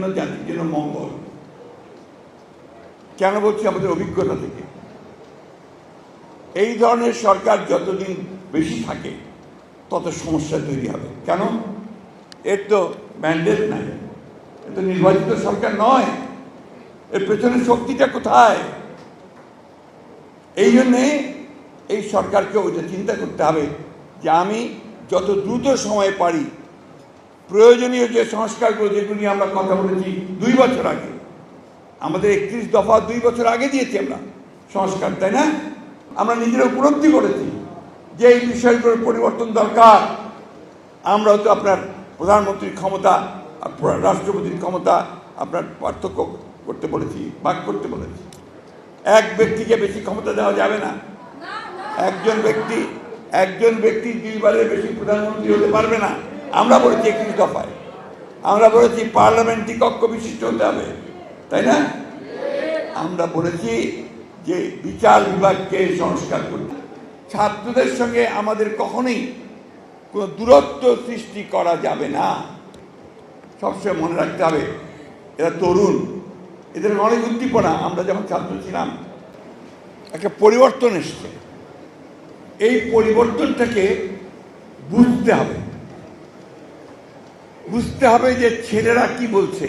জন্য জাতির জন্য মঙ্গল। কেন বলছি? আমাদের অভিজ্ঞতা থেকে। এই ধরনের সরকার যতদিন বেশি থাকে, তত সমস্যা তৈরি হবে। কেন? এর তো ম্যান্ডেট নাই। এ তো নির্বাচিত সরকার নয়। এর পেছনে শক্তিটা কোথায়? এই জন্যে এই সরকারকে ওইটা চিন্তা করতে হবে যে আমি যত দ্রুত সময় পারি প্রয়োজনীয় যে সংস্কারগুলো যেগুলো নিয়ে আমরা কথা বলেছি দুই বছর আগে, আমাদের একত্রিশ দফা দুই বছর আগে দিয়েছি আমরা সংস্কার, তাই না? আমরা নিজেরা উপলব্ধি করেছি যে এই বিষয়গুলোর পরিবর্তন দরকার। আমরা হয়তো আপনার প্রধানমন্ত্রীর ক্ষমতা রাষ্ট্রপতির ক্ষমতা আপনার পার্থক্য করতে বলেছি, ভাগ করতে বলেছি। এক ব্যক্তিকে বেশি ক্ষমতা দেওয়া যাবে না। একজন ব্যক্তি একজন ব্যক্তি দুইবারের বেশি প্রধানমন্ত্রী হতে পারবে না। আমরা বলেছি একত্রিশ দফায়। আমরা বলেছি পার্লামেন্টই কক্ষ বিশিষ্ট হতে হবে, তাই না? আমরা বলেছি যে বিচার বিভাগকে সংস্কার করতে। ছাত্রদের সঙ্গে আমাদের কখনোই কোনো দূরত্ব সৃষ্টি করা যাবে না। সবসময় মনে রাখতে হবে, এরা তরুণ। এদের অনেক উদ্দীপনা, আমরা যখন ছাত্র ছিলাম, একটা পরিবর্তন এসছে। এই পরিবর্তনটাকে বুঝতে হবে। বুঝতে হবে যে ছেলেরা কি বলছে।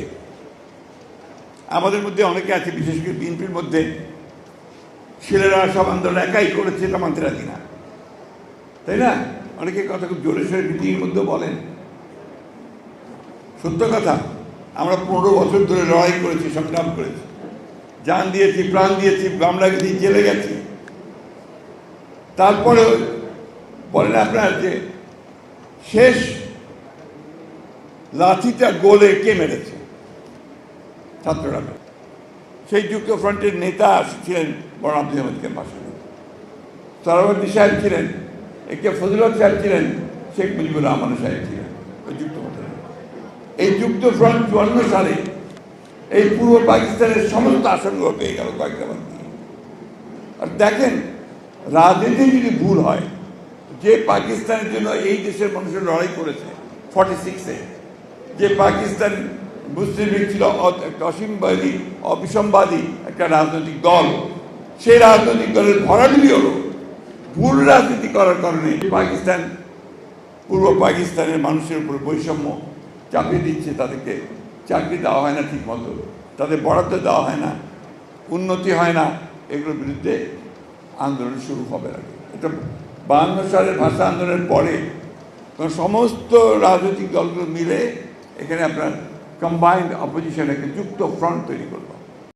আমাদের মধ্যে অনেকে আছে, বিশেষ করে বিএনপির মধ্যে। ছেলেরা সব আন্দোলন একাই করেছে, এটা মানতে রাজি না। তাই না? অনেকে কথা খুব জোরে সোরে মিটিংয়ের মধ্যে বলেন। সত্য কথা, আমরা পনেরো বছর ধরে লড়াই করেছি, সংগ্রাম করেছি। যান দিয়েছি, প্রাণ দিয়েছি গামলা গেছি, জেলে গেছি। তারপরে বলেন আপনার যে শেষ লাঠিটা গোলে কে মেরেছে? ছাত্ররা সেই যুক্ত ফ্রন্টের নেতা ছিলেন বড় আব্দুল আহমদকে পাশে সরবর্তী সাহেব ছিলেন, একে ফজলত সাহেব ছিলেন, শেখ মুজিবুর রহমান সাহেব ছিলেন, ওই যুক্ত এই যুক্ত ফ্রন্ট চুয়ান্ন সালে এই পূর্ব পাকিস্তানের সমস্ত আসনগুলো পেয়ে গেল কয়েকটা। আর দেখেন, রাজনীতি যদি ভুল হয়, যে পাকিস্তানের জন্য এই দেশের মানুষের লড়াই করেছে ফর্টি সিক্সে যে পাকিস্তান মুসলিম লীগ ছিল একটা অসীমবাদী, অবিসম্বাদী একটা রাজনৈতিক দল। সেই রাজনৈতিক দলের ভরাডুবি হলো ভুল রাজনীতি করার কারণে পাকিস্তান, পূর্ব পাকিস্তানের মানুষের উপর বৈষম্য চাপিয়ে দিচ্ছে, তাদেরকে চাকরি দেওয়া হয় না ঠিক মতো তাদের বরাদ্দ দেওয়া হয় না, উন্নতি হয় না, এগুলোর বিরুদ্ধে আন্দোলন শুরু হবে আগে এটা বাহান্ন সালের ভাষা আন্দোলনের পরে সমস্ত রাজনৈতিক দলগুলো মিলে এখানে আপনার কম্বাইন্ড অপোজিশন একটা যুক্ত ফ্রন্ট তৈরি করল।